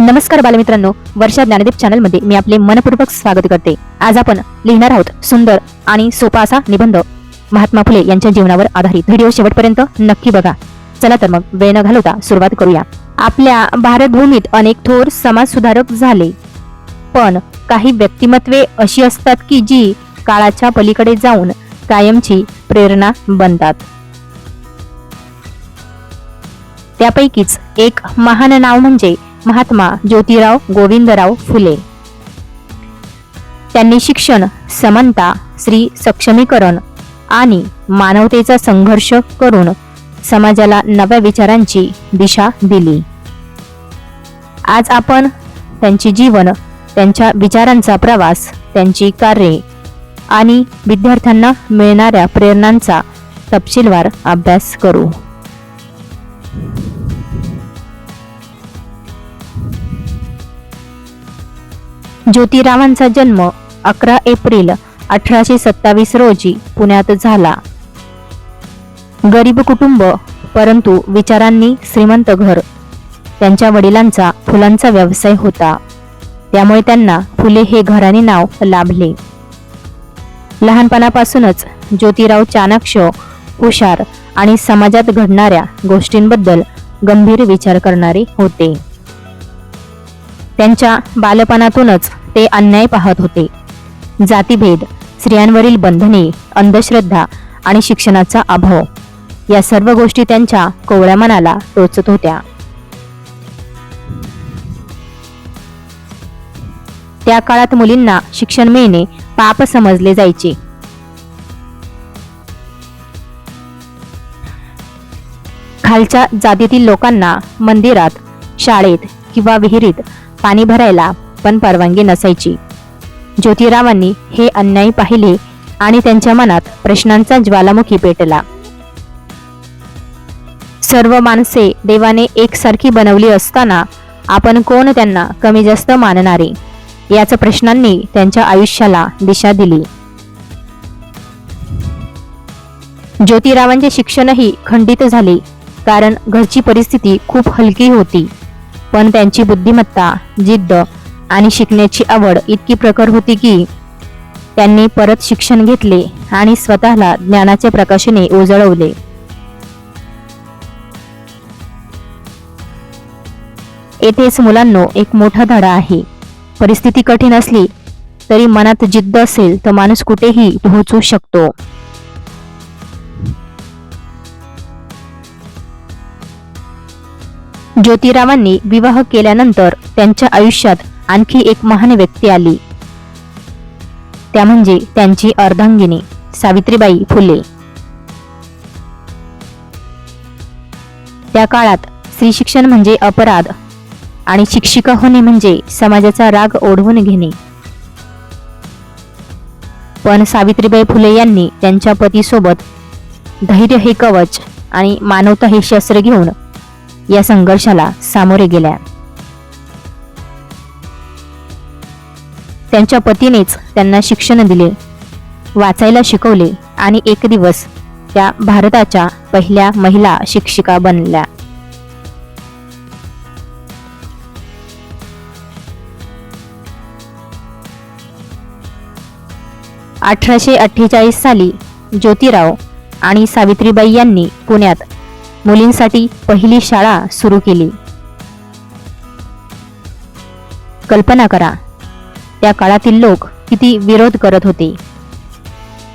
नमस्कार बालमित्रांनो वर्षा ज्ञानदीप चॅनलमध्ये मी आपले मनपूर्वक स्वागत करते. आज आपण लिहिणार आहोत सुंदर आणि सोपा असा निबंध. महात्मा फुले यांच्या जीवनावर आधारित व्हिडिओ शेवटपर्यंत नक्की बघा. चला तर मग वेळ न घालवता सुरुवात करूया. आपल्या भारतभूमीत अनेक थोर समाजसुधारक झाले. पण काही व्यक्तिमत्वे अशी असतात की जी काळाच्या पलीकडे जाऊन कायमची प्रेरणा बनतात. त्यापैकीच एक महान नाव म्हणजे महात्मा ज्योतिराव गोविंदराव फुले. त्यांनी शिक्षण समानता स्त्री सक्षमीकरण आणि मानवतेचा संघर्ष करून समाजाला नव्या विचारांची दिशा दिली. आज आपण त्यांचे जीवन त्यांच्या विचारांचा प्रवास त्यांची कार्ये आणि विद्यार्थ्यांना मिळणाऱ्या प्रेरणांचा तपशीलवार अभ्यास करू. ज्योतिरावांचा जन्म अकरा एप्रिल अठराशे सत्तावीस रोजी पुण्यात झाला. गरीब कुटुंब परंतु विचारांनी श्रीमंत घर. त्यांच्या वडिलांचा फुलांचा व्यवसाय होता. त्यामुळे त्यांना फुले हे घराने नाव लाभले. लहानपणापासूनच ज्योतिराव चाणक्ष हुशार आणि समाजात घडणाऱ्या गोष्टींबद्दल गंभीर विचार करणारे होते. त्यांच्या बालपणातूनच ते अन्याय पाहत होते. जातीभेद स्त्रियांवरील बंधने अंधश्रद्धा आणि शिक्षणाचा अभाव या सर्व गोष्टी त्यांच्या कोवळ्या मनाला टोचत होत्या. त्या काळात मुलींना शिक्षण मिळणे पाप समजले जायचे. खालच्या जातीतील लोकांना मंदिरात शाळेत किंवा विहिरीत पाणी भरायला पण परवानगी नसायची. ज्योतिरावांनी हे अन्याय पाहिले आणि त्यांच्या मनात प्रश्नांचा ज्वालामुखी पेटला. सर्व माणसे देवाने एकसारखी बनवली असताना आपण कोण त्यांना कमी जास्त मानणारे? याच प्रश्नांनी त्यांच्या आयुष्याला दिशा दिली. ज्योतिरावांचे शिक्षणही खंडित झाले कारण घरची परिस्थिती खूप हलकी होती. पण त्यांची बुद्धिमत्ता जिद्द आणि शिकण्याची आवड इतकी प्रखर होती की त्यांनी परत शिक्षण घेतले आणि स्वतःला ज्ञानाच्या प्रकाशाने उजळवले. येथेच मुलांनो एक मोठा धडा आहे. परिस्थिती कठीण असली तरी मनात जिद्द असेल तर माणूस कुठेही पोहोचू शकतो. ज्योतिरावांनी विवाह केल्यानंतर त्यांच्या आयुष्यात आणखी एक महान व्यक्ती आली. त्या म्हणजे त्यांची अर्धांगिनी सावित्रीबाई फुले. त्या काळात स्त्री शिक्षण म्हणजे अपराध आणि शिक्षिका होणे म्हणजे समाजाचा राग ओढवून घेणे. पण सावित्रीबाई फुले यांनी त्यांच्या पतीसोबत धैर्य हे कवच आणि मानवता हे शस्त्र घेऊन या संघर्षाला सामोरे गेल्या. त्यांच्या पतीनेच त्यांना शिक्षण दिले. वाचायला शिकवले आणि एक दिवस त्या भारताच्या पहिल्या महिला शिक्षिका बनल्या. अठराशे अठ्ठेचाळीस साली ज्योतिराव आणि सावित्रीबाई यांनी पुण्यात मुलींसाठी पहिली शाळा सुरू केली. कल्पना करा त्या काळातील लोक किती विरोध करत होते.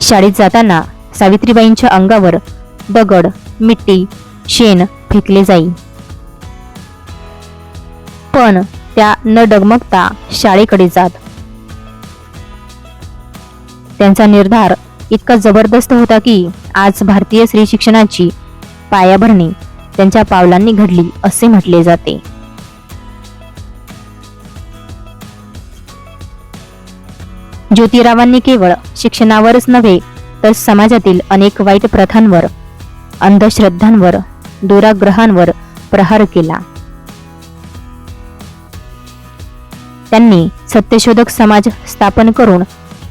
शाळेत जाताना सावित्रीबाईंच्या अंगावर दगड मिट्टी शेण फेकले जाई. पण त्या न डगमगता शाळेकडे जात. त्यांचा निर्धार इतका जबरदस्त होता की आज भारतीय स्त्री शिक्षणाची पायाभरणी त्यांच्या पावलांनी घडली असे म्हटले जाते. ज्योतिरावांनी केवळ शिक्षणावरच नव्हे तर समाजातील अनेक वाईट प्रथांवर अंधश्रद्धांवर दुराग्रहांवर प्रहार केला. त्यांनी सत्यशोधक समाज स्थापन करून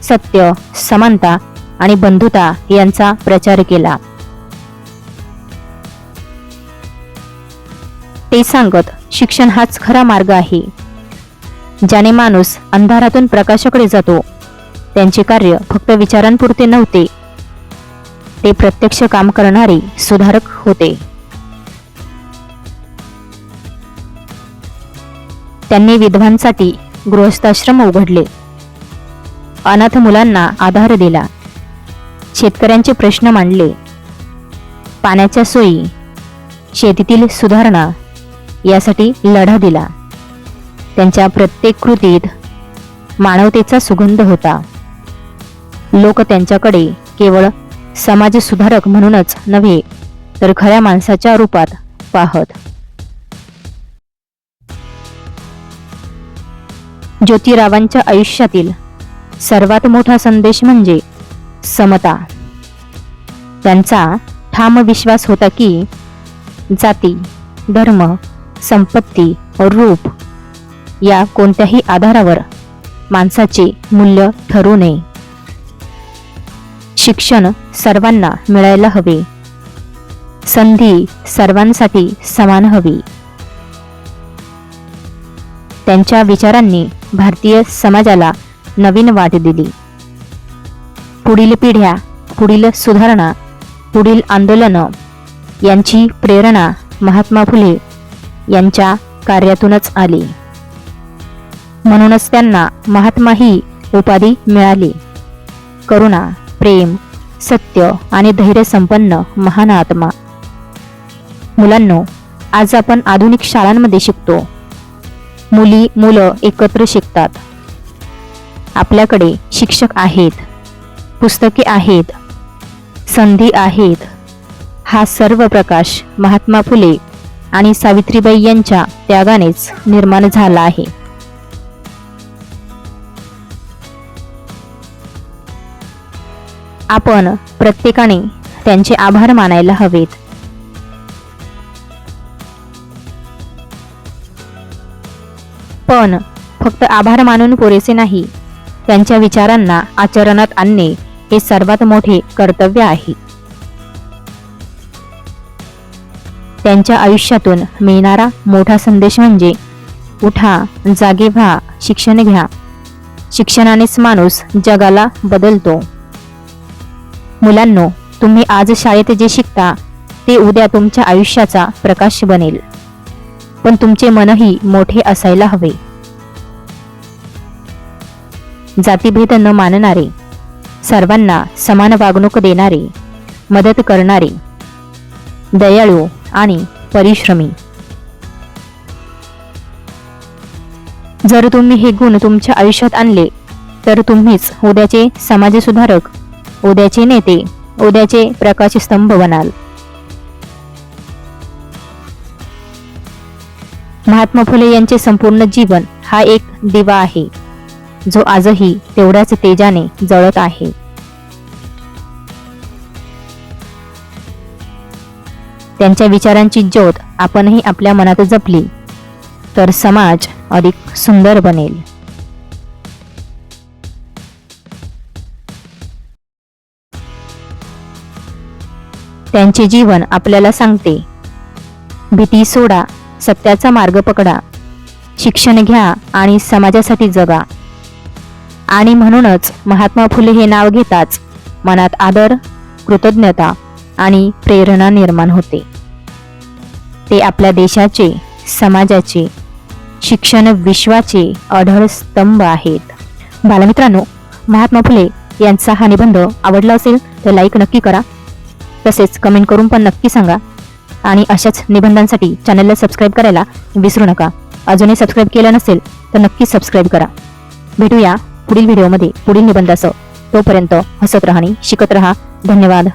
सत्य समानता आणि बंधुता यांचा प्रचार केला. ते सांगत शिक्षण हाच खरा मार्ग आहे. ज्याने माणूस अंधारातून प्रकाशाकडे जातो त्यांचे कार्य फक्त विचारांपुरते नव्हते. ते प्रत्यक्ष काम करणारे सुधारक होते. त्यांनी विधवांसाठी गृहस्थाश्रम उघडले. अनाथ मुलांना आधार दिला. शेतकऱ्यांचे प्रश्न मांडले. पाण्याच्या सोयी शेतीतील सुधारणा यासाठी लढा दिला. त्यांच्या प्रत्येक कृतीत मानवतेचा सुगंध होता. लोक त्यांच्याकडे केवळ समाज सुधारक म्हणूनच नव्हे तर खऱ्या माणसाच्या रूपात पाहत. ज्योतिरावांच्या आयुष्यातील सर्वात मोठा संदेश म्हणजे समता. त्यांचा ठाम विश्वास होता की जाती धर्म संपत्ती रूप या कोणत्याही आधारावर माणसाचे मूल्य ठरू नये. शिक्षण सर्वांना मिळायला हवे. संधी सर्वांसाठी समान हवी. त्यांच्या विचारांनी भारतीय समाजाला नवीन वाट दिली. पुढील पिढ्या पुढील सुधारणा पुढील आंदोलनं यांची प्रेरणा महात्मा फुले यांच्या कार्यातूनच आली. म्हणूनच त्यांना महात्मा ही उपाधी मिळाली. करुणा प्रेम सत्य आणि धैर्य संपन्न महान आत्मा. मुलांनो आज आपण आधुनिक शाळांमध्ये शिकतो. मुली मुलं एकत्र शिकतात. आपल्याकडे शिक्षक आहेत पुस्तके आहेत संधी आहेत. हा सर्व प्रकाश महात्मा फुले आणि सावित्रीबाई यांच्या त्यागानेच निर्माण झाला आहे. आपण प्रत्येकाने त्यांचे आभार मानायला हवेत. पण फक्त आभार मानून पुरेसे नाही त्यांच्या विचारांना आचरणात आणणे हे सर्वात मोठे कर्तव्य आहे. त्यांच्या आयुष्यातून मिळणारा मोठा संदेश म्हणजे उठा जागे व्हा शिक्षण घ्या. शिक्षणानेच माणूस जगाला बदलतो. मुलांनो तुम्ही आज शाळेत जे शिकता ते उद्या तुमच्या आयुष्याचा प्रकाश बनेल. पण तुमचे मनही मोठे असायला हवे. जातीभेद न मानणारे सर्वांना समान वागणूक देणारे मदत करणारे दयाळू आणि परिश्रमी. जर तुम्ही हे गुण तुमच्या आयुष्यात आणले तर तुम्हीच उद्याचे समाजसुधारक उद्याचे नेते उद्याचे प्रकाशस्तंभ बनाल. महात्मा फुले यांचे संपूर्ण जीवन हा एक दिवा आहे जो आजही तेवढ्याच तेजाने जळत आहे. त्यांच्या विचारांची ज्योत आपणही आपल्या मनात जपली तर समाज अधिक सुंदर बनेल. त्यांचे जीवन आपल्याला सांगते भीती सोडा सत्याचा मार्ग पकडा शिक्षण घ्या आणि समाजासाठी जगा. आणि म्हणूनच महात्मा फुले हे नाव घेताच मनात आदर कृतज्ञता आणि प्रेरणा निर्माण होते. ते आपल्या देशाचे समाजाचे शिक्षण विश्वाचे अढळ स्तंभ आहेत. बालमित्रांनो महात्मा फुले यांचा हा निबंध आवडला असेल तर लाईक नक्की करा. तसेच कमेंट करून पण नक्की सांगा. आणि अशाच निबंधांसाठी चॅनलला सबस्क्राईब करायला विसरू नका. अजूनही सबस्क्राईब केलं नसेल तर नक्की सबस्क्राईब करा. भेटूया पुढील व्हिडिओमध्ये पुढील निबंधासह. तोपर्यंत हसत राहा आणि शिकत राहा. धन्यवाद.